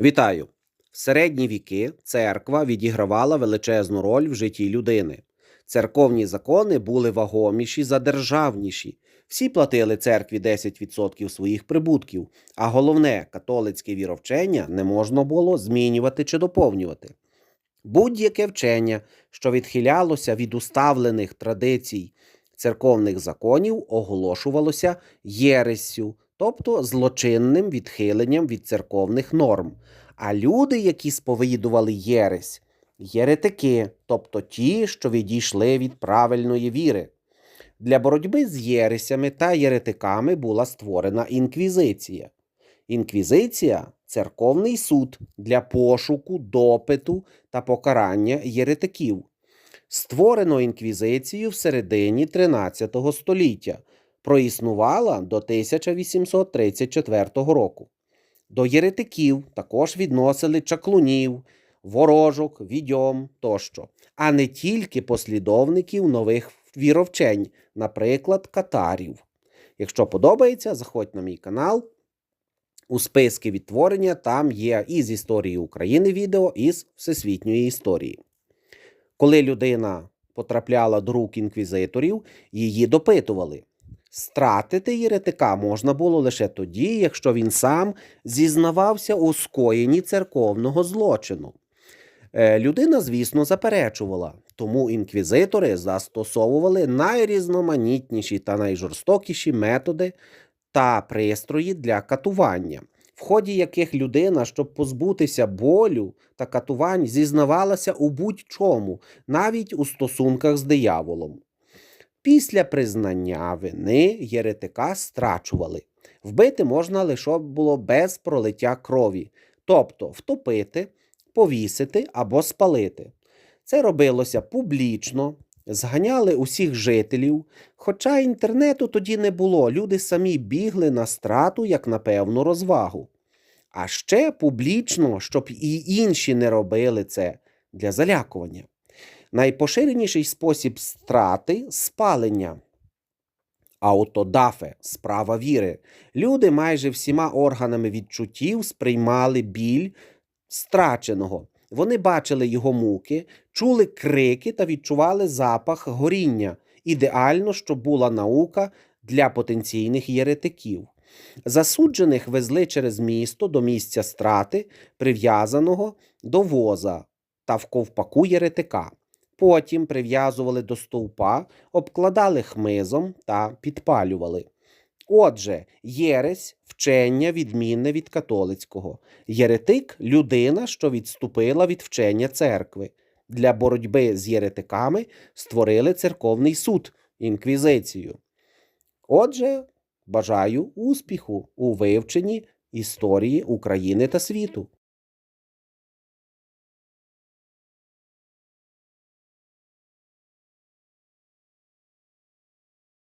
Вітаю! В середні віки церква відігравала величезну роль в житті людини. Церковні закони були вагоміші за державніші. Всі платили церкві 10% своїх прибутків, а головне, католицьке віровчення не можна було змінювати чи доповнювати. Будь-яке вчення, що відхилялося від уставлених традицій церковних законів, оголошувалося єрессю, тобто злочинним відхиленням від церковних норм. А люди, які сповідували єресь, єретики, тобто ті, що відійшли від правильної віри. Для боротьби з єресями та єретиками була створена інквізиція. Інквізиція церковний суд для пошуку, допиту та покарання єретиків. Створено інквізицію в середині 13 століття, проіснувала до 1834 року. До єретиків також відносили чаклунів, ворожок, відьом тощо, а не тільки послідовників нових віровчень, наприклад, катарів. Якщо подобається, заходь на мій канал. У списки відтворення там є і з історії України відео, і з всесвітньої історії. Коли людина потрапляла до рук інквізиторів, її допитували. Стратити єретика можна було лише тоді, якщо він сам зізнавався у скоєнні церковного злочину. Е, Людина, звісно, заперечувала, тому інквізитори застосовували найрізноманітніші та найжорстокіші методи та пристрої для катування, в ході яких людина, щоб позбутися болю та катувань, зізнавалася у будь-чому, навіть у стосунках з дияволом. Після признання вини єретика страчували. Вбити можна лише було без пролиття крові, тобто втопити, повісити або спалити. Це робилося публічно, зганяли усіх жителів, хоча інтернету тоді не було, люди самі бігли на страту як на певну розвагу. А ще публічно, щоб і інші не робили це для залякування. Найпоширеніший спосіб страти спалення. Аутодафе справа віри. Люди майже всіма органами відчуттів сприймали біль страченого. Вони бачили його муки, чули крики та відчували запах горіння. Ідеально, щоб була наука для потенційних єретиків. Засуджених везли через місто до місця страти, прив'язаного до воза та в ковпаку єретика. Потім прив'язували до стовпа, обкладали хмизом та підпалювали. Отже, єресь вчення відмінне від католицького. Єретик людина, що відступила від вчення церкви. Для боротьби з єретиками створили церковний суд, інквізицію. Отже, бажаю успіху у вивченні історії України та світу.